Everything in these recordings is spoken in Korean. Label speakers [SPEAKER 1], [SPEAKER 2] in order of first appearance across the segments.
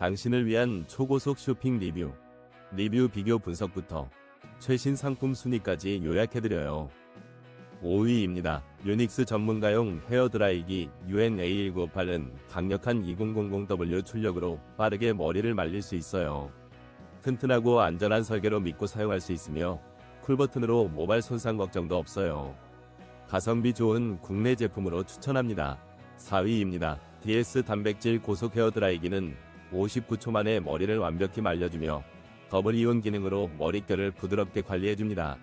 [SPEAKER 1] 당신을 위한 초고속 쇼핑 리뷰, 리뷰 비교 분석부터 최신 상품 순위까지 요약해드려요. 5위입니다. 유닉스 전문가용 헤어드라이기 UNA1958은 강력한 2000W 출력으로 빠르게 머리를 말릴 수 있어요. 튼튼하고 안전한 설계로 믿고 사용할 수 있으며 쿨 버튼으로 모발 손상 걱정도 없어요. 가성비 좋은 국내 제품으로 추천합니다. 4위입니다. DS 단백질 고속 헤어드라이기는 59초 만에 머리를 완벽히 말려주며 더블 이온 기능으로 머릿결을 부드럽게 관리해줍니다.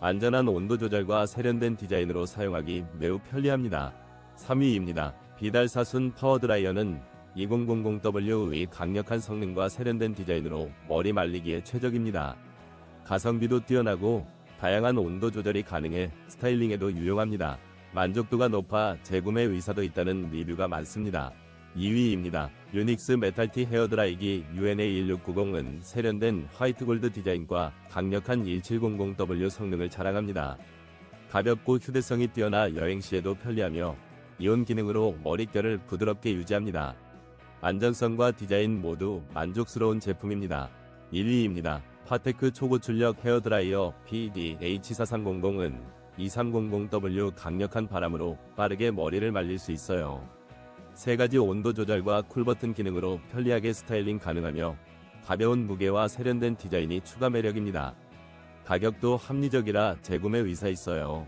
[SPEAKER 1] 안전한 온도 조절과 세련된 디자인으로 사용하기 매우 편리합니다. 3위입니다. 비달 사순 파워드라이어는 2000W의 강력한 성능과 세련된 디자인으로 머리 말리기에 최적입니다. 가성비도 뛰어나고 다양한 온도 조절이 가능해 스타일링에도 유용합니다. 만족도가 높아 재구매 의사도 있다는 리뷰가 많습니다. 2위입니다. 유닉스 메탈티 헤어드라이기 UNA1690은 세련된 화이트 골드 디자인과 강력한 1700W 성능을 자랑합니다. 가볍고 휴대성이 뛰어나 여행 시에도 편리하며 이온 기능으로 머릿결을 부드럽게 유지합니다. 안전성과 디자인 모두 만족스러운 제품입니다. 1위입니다. 파테크 초고출력 헤어드라이어 PDH4300은 2300W 강력한 바람으로 빠르게 머리를 말릴 수 있어요. 세 가지 온도 조절과 쿨버튼 기능으로 편리하게 스타일링 가능하며 가벼운 무게와 세련된 디자인이 추가 매력입니다. 가격도 합리적이라 재구매 의사 있어요.